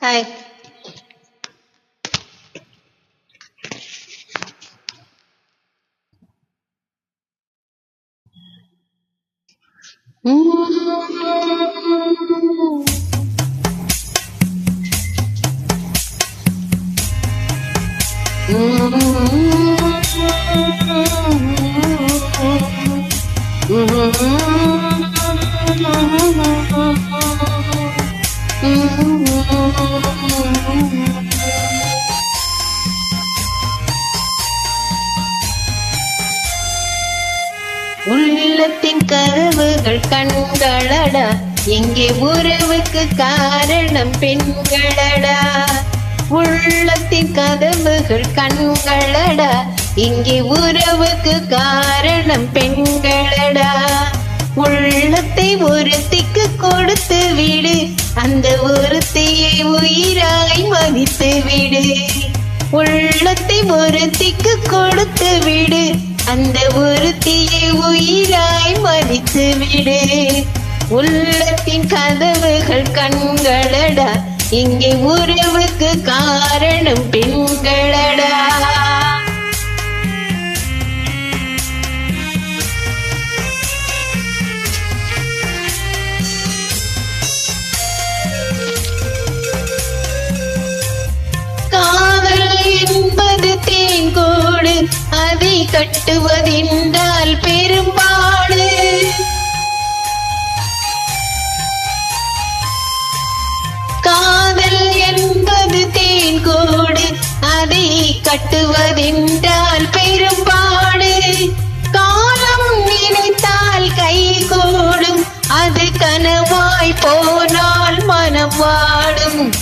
Hi. Mm-hmm. உள்ளத்தின் கதவுகள் கண்களடா. எங்கே உறவுக்கு காரணம் பெண்களடா. உள்ளத்தின் கதவுகள் கண்களடா. இங்கே உறவுக்கு காரணம் பெண்களடா. உள்ளத்தை ஒருத்திக்கு கொடுத்து விடு. அந்த ஒருத்தியை உயிராய் மதித்து விடு. உள்ளத்தை ஒருத்திக்கு கொடுத்து விடு. அந்த ஒருத்தியை உயிராய் மதித்து விடு. உள்ளத்தின் கதவுகள் கண்களடா. இங்கே உறவுக்கு காரணம் பெண் கட்டுவதென்றால் பெரும்பாடு. காதல் என்பது தேன்கோடு அதை கட்டுவதென்றால் பெரும்பாடு. காலம் நினைத்தால் கை கோடும் அது கனவாய் போனால் மனம் வாடும்.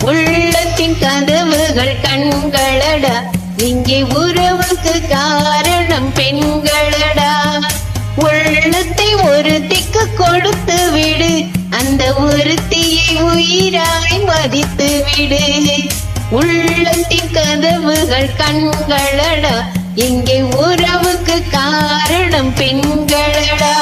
உள்ளத்தின் கதவுகள் கண்களட இங்கே உறவுக்கு காரணம் பெண்களடா. உள்ளத்தை ஒருத்திக்கு கொடுத்து விடு. அந்த ஒருத்தியை உயிராய் மதித்து விடு. உள்ளத்தின் கதவுகள் கண்களடா. இங்கே உறவுக்கு காரணம் பெண்களடா.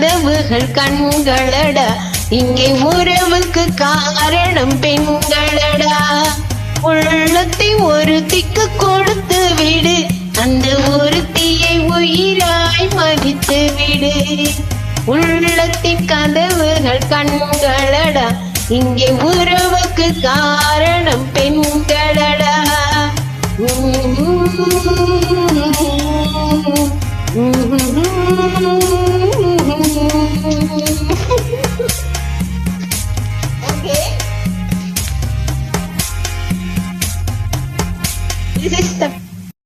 கதவுகள் கண்களடா. இங்கே உறவுக்கு காரணம் பெண்களடா. உள்ளத்தை ஒரு திக்கு கொடுத்து விடு. அந்த ஒருத்தியை உயிராய் மதித்து விடு. உள்ளத்தின் கதவுகள் கண்களடா. இங்கே உறவுக்கு காரணம் பெண்களடா. Mm-hmm.